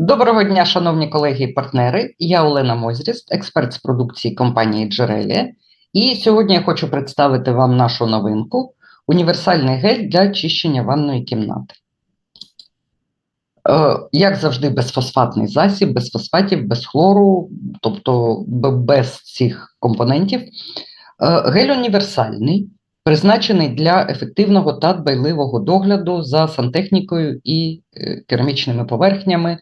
Доброго дня, шановні колеги і партнери. Я Олена Мозріст, експерт з продукції компанії Джерелія. І сьогодні я хочу представити вам нашу новинку універсальний гель для очищення ванної кімнати. Е, Як завжди, безфосфатний засіб, без фосфатів, без хлору, тобто без цих компонентів. Е, Гель універсальний, призначений для ефективного та дбайливого догляду за сантехнікою і е, керамічними поверхнями,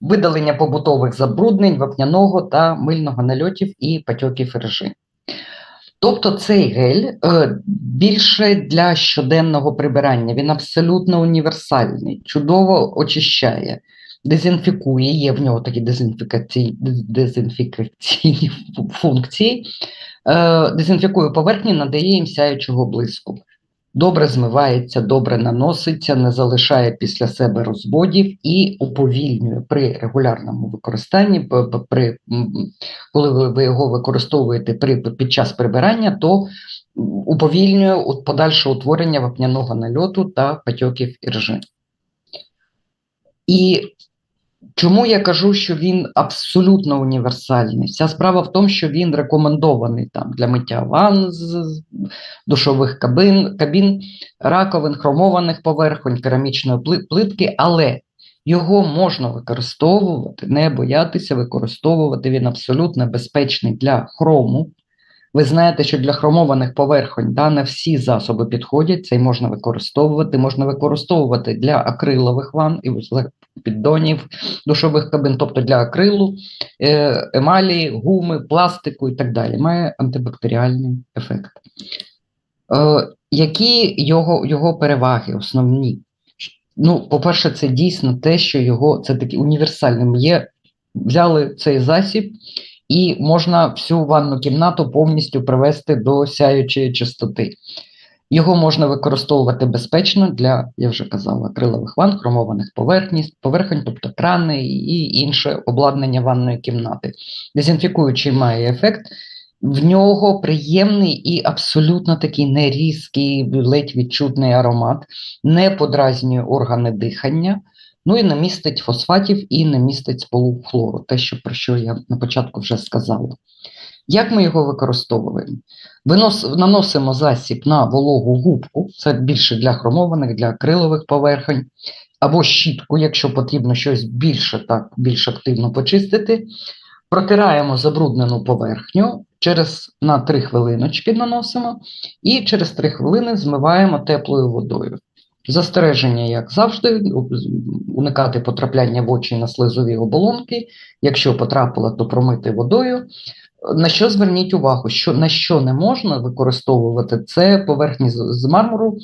видалення побутових забруднень, вапняного та мильного нальотів і патьоків ржи. Тобто цей гель е, більше для щоденного прибирання. Він абсолютно універсальний, чудово очищає, дезінфікує, є в нього такі дезінфікаційні, функції, е, дезінфікує поверхні, надає їм сяючого блиску. Добре змивається, добре наноситься, не залишає після себе розводів і уповільнює при регулярному використанні, при, коли ви, його використовуєте при, під час прибирання, то уповільнює подальше утворення вапняного нальоту та патьоків іржи. І чому я кажу, що він абсолютно універсальний? Вся справа в тому, що він рекомендований там для миття ванн, душових кабин, кабін, раковин, хромованих поверхонь, керамічної плитки, але його можна використовувати, не боятися використовувати. Він абсолютно безпечний для хрому. Ви знаєте, що для хромованих поверхонь да, не всі засоби підходять, це й можна використовувати. Можна використовувати для акрилових ванн і піддонів, душових кабин, тобто для акрилу, е, емалі, гуми, пластику і так далі. Має антибактеріальний ефект. Е, які його, його переваги основні? Ну, по-перше, це дійсно те, що його це такий універсальним є. Взяли цей засіб, і можна всю ванну кімнату повністю привести до сяючої чистоти. Його можна використовувати безпечно для, я вже казала, акрилових ванн, хромованих поверхні, поверхонь, тобто крани і інше обладнання ванної кімнати. Дезінфікуючий має ефект. В нього приємний і абсолютно такий нерізкий, ледь відчутний аромат, не подразнює органи дихання, ну і не містить фосфатів і не містить сполук хлору, те, що, про що я на початку вже сказала. Як ми його використовуємо? Винос, наносимо засіб на вологу губку, це більше для хромованих, для акрилових поверхонь, або щітку, якщо потрібно щось більше так, більш активно почистити. Протираємо забруднену поверхню, через на 3 хвилиночки наносимо, і через 3 хвилини змиваємо теплою водою. Застереження, як завжди, уникати потрапляння в очі на слизові оболонки. Якщо потрапило, то промити водою. На що зверніть увагу, що на що не можна використовувати, це поверхні з, з мармуру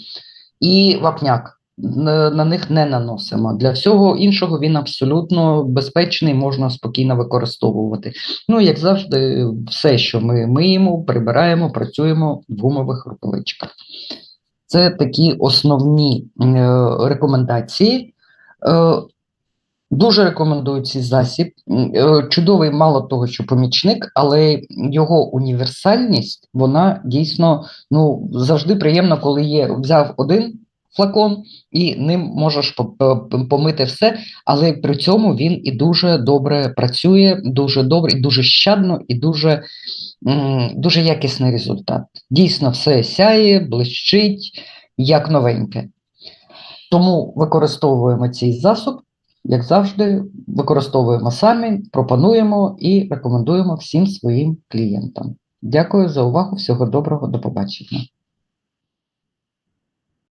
і вапняк. На, них не наносимо. Для всього іншого він абсолютно безпечний, можна спокійно використовувати. Ну, як завжди, все, що ми миємо, прибираємо, працюємо в гумових рукавичках. Це такі основні е, рекомендації. Е, Дуже рекомендую цей засіб. Е, Чудовий, мало того, що помічник, але його універсальність, вона дійсно ну, завжди приємно, коли є взяв один флакон і ним можеш по- помити все, але при цьому він і дуже добре працює, дуже добре, і дуже щадно, і дуже, дуже якісний результат. Дійсно, все сяє, блищить, як новеньке. Тому використовуємо цей засіб. Як завжди, використовуємо самі, пропонуємо і рекомендуємо всім своїм клієнтам. Дякую за увагу. Всього доброго, до побачення.